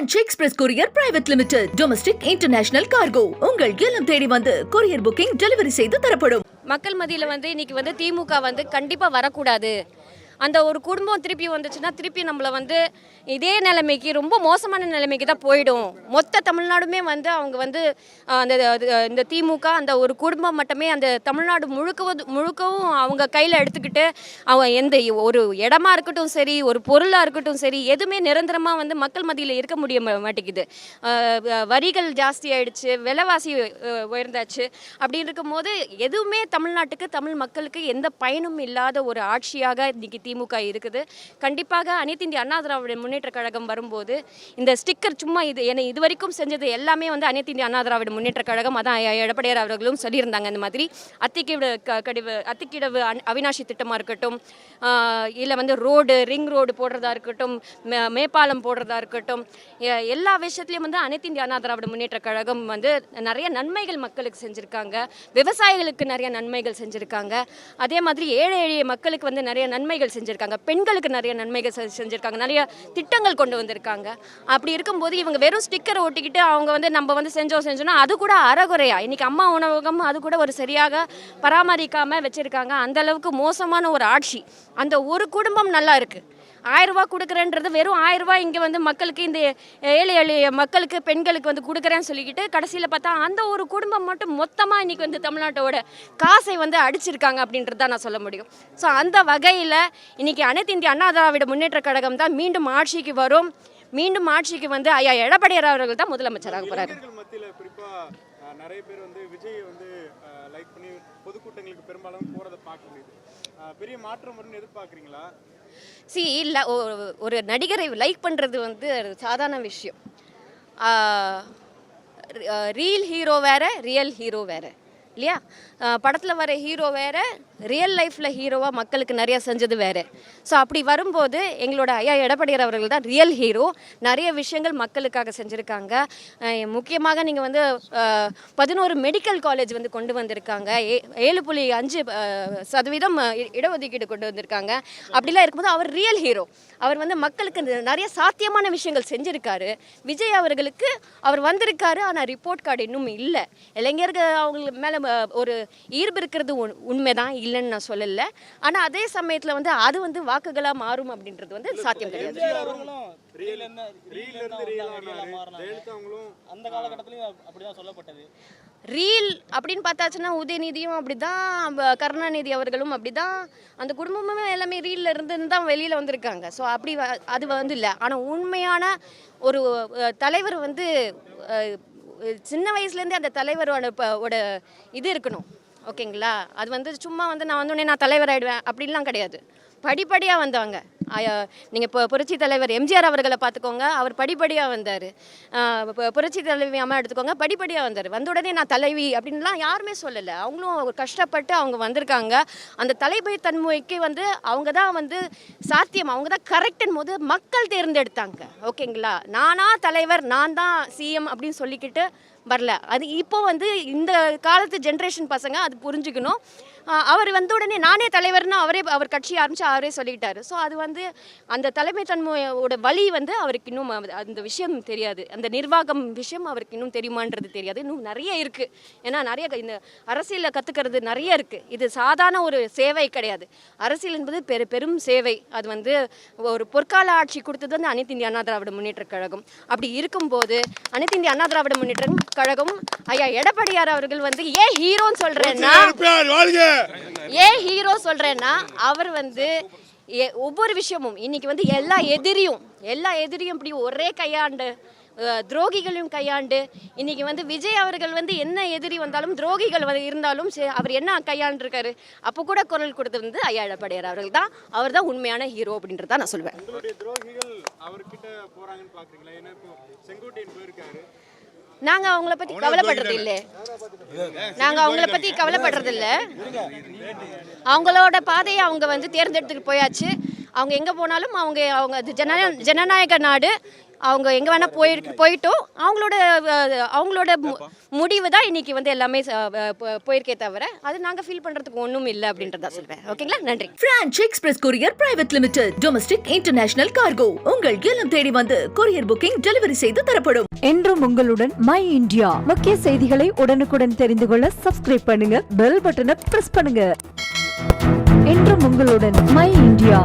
Franch express courier private limited domestic international cargo உங்கள் இல்லம் தேடி வந்து கொரியர் புக்கிங் டெலிவரி செய்து தரப்படும். மக்கள் மத்தியில் வந்து இன்னைக்கு வந்து திமுக வந்து கண்டிப்பாக வரக்கூடாது. அந்த ஒரு குடும்பம் திருப்பி வந்துச்சுன்னா திருப்பி நம்மளை வந்து இதே நிலைமைக்கு ரொம்ப மோசமான நிலைமைக்கு தான் போயிடும். மொத்த தமிழ்நாடுமே வந்து அவங்க வந்து அந்த அது, இந்த திமுக அந்த ஒரு குடும்பம் மட்டுமே அந்த தமிழ்நாடு முழுக்கவும் முழுக்கவும் அவங்க கையில் எடுத்துக்கிட்டு அவங்க எந்த ஒரு இடமா இருக்கட்டும் சரி ஒரு பொருளாக இருக்கட்டும் சரி எதுவுமே நிரந்தரமாக வந்து மக்கள் மத்தியில் இருக்க முடிய மாட்டேங்குது. வரிகள் ஜாஸ்தி ஆயிடுச்சு விலைவாசி உயர்ந்தாச்சு அப்படி இருக்கும்போது எதுவுமே தமிழ்நாட்டுக்கு தமிழ் மக்களுக்கு எந்த பயனும் இல்லாத ஒரு ஆட்சியாக இன்னைக்கு திமுக இருக்குது. கண்டிப்பாக அனைத்து இந்திய அண்ணா திராவிட முன்னேற்ற கழகம் வரும்போது இந்த ஸ்டிக்கர் சும்மா இது என்னை இது வரைக்கும் செஞ்சது எல்லாமே வந்து அனைத்து இந்திய அண்ணா திராவிட முன்னேற்ற கழகம். அதான் எடப்பாடியார் அவர்களும் சொல்லியிருந்தாங்க இந்த மாதிரி. அத்திக்கிட கடிவு அத்திக்கிடவு அவினாசி திட்டமாக இருக்கட்டும் இல்லை வந்து ரோடு ரிங் ரோடு போடுறதா இருக்கட்டும் மே- மேம்பாலம் போடுறதா இருக்கட்டும் எல்லா விஷயத்துலையும் வந்து அனைத்து இந்திய அண்ணா திராவிட முன்னேற்ற கழகம் வந்து நிறைய நன்மைகள் மக்களுக்கு செஞ்சுருக்காங்க. விவசாயிகளுக்கு நிறைய நன்மைகள் செஞ்சுருக்காங்க. அதே மாதிரி ஏழை எளிய மக்களுக்கு வந்து நிறைய நன்மைகள் செஞ்சுருக்காங்க. பெண்களுக்கு நிறைய நன்மைகள் செ- செஞ்சுருக்காங்க. நிறைய திட்டங்கள் கொண்டு வந்திருக்காங்க. அப்படி இருக்கும்போது இவங்க வெறும் ஸ்டிக்கரை ஒட்டிக்கிட்டு அவங்க வந்து நம்ம வந்து செஞ்சோம் செஞ்சோம்னா அது கூட அறகுறையா. இன்றைக்கி அம்மா உணவகம் அது கூட ஒரு சரியாக பராமரிக்காமல் வச்சுருக்காங்க. அந்த அளவுக்கு மோசமான ஒரு ஆட்சி. அந்த ஒரு குடும்பம் நல்லா இருக்குது ஆயிரரூபா கொடுக்குறேன்றது வெறும் ஆயிரரூபா இங்கே வந்து மக்களுக்கு இந்த ஏழை எளிய மக்களுக்கு பெண்களுக்கு வந்து கொடுக்குறேன்னு சொல்லிக்கிட்டு கடைசியில் பார்த்தா அந்த ஒரு குடும்பம் மட்டும் மொத்தமாக இன்றைக்கி வந்து தமிழ்நாட்டோட காசை வந்து அடிச்சிருக்காங்க அப்படின்றது தான் நான் சொல்ல முடியும். ஸோ அந்த வகையில் இன்றைக்கி அனைத்து இந்திய அண்ணா திராவிட முன்னேற்ற கழகம் தான் மீண்டும் ஆட்சிக்கு வரும். மீண்டும் ஆட்சிக்கு வந்து ஐயா எடப்பாடியார் அவர்கள் தான் முதலமைச்சராக போகிறாரு நிறைய பேர் வந்து விஜய் வந்து லைக் பண்ணி பொதுக்கூட்டங்களுக்கு பெரும்பாலும் போறத பார்க்க முடியுது. பெரிய மாற்றம் வரும்னு எதிர்பார்க்குறீங்களா? சி இல்லை ஒரு நடிகரை லைக் பண்ணுறது வந்து சாதாரண விஷயம். ரீல் ஹீரோ வேற ரியல் ஹீரோ வேற. இல்லையா? படத்தில் வர ஹீரோ வேற ரியல் லைஃப்பில் ஹீரோவாக மக்களுக்கு நிறைய செஞ்சது வேறு. ஸோ அப்படி வரும்போது எங்களோட ஐயா எடப்பாடியார் அவர்கள் தான் ரியல் ஹீரோ நிறைய விஷயங்கள் மக்களுக்காக செஞ்சுருக்காங்க. முக்கியமாக நீங்கள் வந்து பதினோரு மெடிக்கல் காலேஜ் வந்து கொண்டு வந்திருக்காங்க. ஏ- ஏழு புள்ளி அஞ்சு சதவீதம் இடஒதுக்கீடு கொண்டு வந்திருக்காங்க. அப்படிலாம் இருக்கும்போது அவர் ரியல் ஹீரோ அவர் வந்து மக்களுக்கு நிறைய சாத்தியமான விஷயங்கள் செஞ்சுருக்காரு. விஜய் அவர்களுக்கு அவர் வந்திருக்காரு ஆனால் ரிப்போர்ட் கார்டு இன்னும் இல்லை. இளைஞர்கள் அவங்களுக்கு மேலே ஒரு ஈர்ப்பு இருக்கிறது உண் இல்லை இல்லைன்னு நான் சொல்லலை. ஆனால் அதே சமயத்தில் வந்து அது வந்து வாக்குகளாக மாறும் அப்படின்றது வந்து சாத்தியம் கிடையாது. அந்த காலகட்டத்திலயும் அப்படிதான் சொல்லப்பட்டது. ரீல் அப்படின்னு பார்த்தாச்சுன்னா உதயநிதியும் அப்படிதான் கருணாநிதி அவர்களும் அப்படிதான் அந்த குடும்பமுமே எல்லாமே ரீல்ல இருந்து தான் வெளியில வந்திருக்காங்க. ஸோ அப்படி வ- அது வந்து இல்லை. ஆனால் உண்மையான ஒரு தலைவர் வந்து சின்ன வயசுலேருந்தே அந்த தலைவரோட இது இருக்கணும். ஓகேங்களா? அது வந்து சும்மா வந்து நான் வந்தோடனே நான் தலைவர் ஆகிடுவேன் அப்படின்லாம் கிடையாது. படிப்படியாக வந்தவங்க. நீங்கள் இப்போ புரட்சி தலைவர் எம்ஜிஆர் அவர்களை பார்த்துக்கோங்க. அவர் படிப்படியாக வந்தார். புரட்சி தலைவி அம்மா எடுத்துக்கோங்க. படிப்படியாக வந்தார். வந்த உடனே நான் தலைவி அப்படின்லாம் யாருமே சொல்லலை. அவங்களும் கஷ்டப்பட்டு அவங்க வந்திருக்காங்க. அந்த தலைமை தன்மைக்கு வந்து அவங்க தான் வந்து சாத்தியம். அவங்க தான் கரெக்டன் போது மக்கள் தேர்ந்தெடுத்தாங்க. ஓகேங்களா? நானா தலைவர் நான் தான் சிஎம் அப்படின்னு சொல்லிக்கிட்டு வரல. அது இப்போ வந்து இந்த காலத்து ஜென்ரேஷன் பசங்க அது புரிஞ்சுக்கணும். அவர் வந்த உடனே நானே தலைவர்னு அவரே அவர் கட்சி ஆரம்பித்து அவரே சொல்லிட்டாரு ஸோ அது வந்து அந்த தலைமை தன்மையோட வழி வந்து அவருக்கு இன்னும் அந்த விஷயம் தெரியாது. அந்த நிர்வாகம் விஷயம் அவருக்கு இன்னும் தெரியுமான்றது தெரியாது. இன்னும் நிறைய இருக்குது ஏன்னா நிறைய இந்த அரசியலில் கற்றுக்கிறது நிறைய இருக்குது இது சாதாரண ஒரு சேவை கிடையாது. அரசியல் என்பது பெரு பெரும் சேவை. அது வந்து ஒரு பொற்கால ஆட்சி கொடுத்தது வந்து அனைத்து இந்திய அண்ணா திராவிட முன்னேற்ற கழகம். அப்படி இருக்கும்போது அனைத்து இந்திய அண்ணா திராவிட முன்னேற்றம் கழகம். ஐயா எடப்பாடியார் அவர்கள் வந்து ஏன் ஹீரோன்னு சொல்றேன்னா ஏன் ஹீரோ சொல்றேன்னா அவர் வந்து எ- ஒவ்வொரு விஷயமும் இன்னைக்கு வந்து எல்லா எதிரியும் எல்லா எதிரியும் இப்படி ஒரே கையாண்டு துரோகிகளையும் கையாண்டு இன்னைக்கு வந்து விஜய் அவர்கள் வந்து என்ன எதிரி வந்தாலும் துரோகிகள் வந்து இருந்தாலும் சரி, அவர் என்ன கையாண்டிருக்காரு அப்போ கூட குரல் கொடுத்தது வந்து ஐயா எடப்பாடியார் அவர்கள் தான். அவர் தான் உண்மையான ஹீரோ அப்படின்றத நான் சொல்வேன். நாங்க அவங்கள பத்தி கவலைப்படுறது இல்லை. நாங்க அவங்கள பத்தி கவலைப்படுறது இல்ல. அவங்களோட பாதையை அவங்க வந்து தேர்ந்தெடுத்துட்டு போயாச்சு. அவங்க எங்கே போனாலும் அவங்க அவங்க ஜனநாயக நாடு அவங்க எங்கே வேணால் போயிருக்கு போயிட்டோம். அவங்களோட அவங்களோட மு- முடிவு தான் இன்னைக்கு வந்து எல்லாமே போயிருக்கே தவிர அது நாங்கள் ஃபீல் பண்ணுறதுக்கு ஒன்றும் இல்லை அப்படின்றத சொல்வேன் ஓகேங்களா? நன்றி. Franch express courier private limited domestic international cargo உங்கள் இல்லம் தேடி வந்து கொரியர் புக்கிங் டெலிவரி செய்து தரப்படும். என்றும் உங்களுடன் மை இந்தியா முக்கிய செய்திகளை உடனுக்குடன் தெரிந்து கொள்ள சப்ஸ்கிரைப் பண்ணுங்க பெல் பட்டனை பிரஸ் பண்ணுங்க. என்றும் உங்களுடன் மை இந்தியா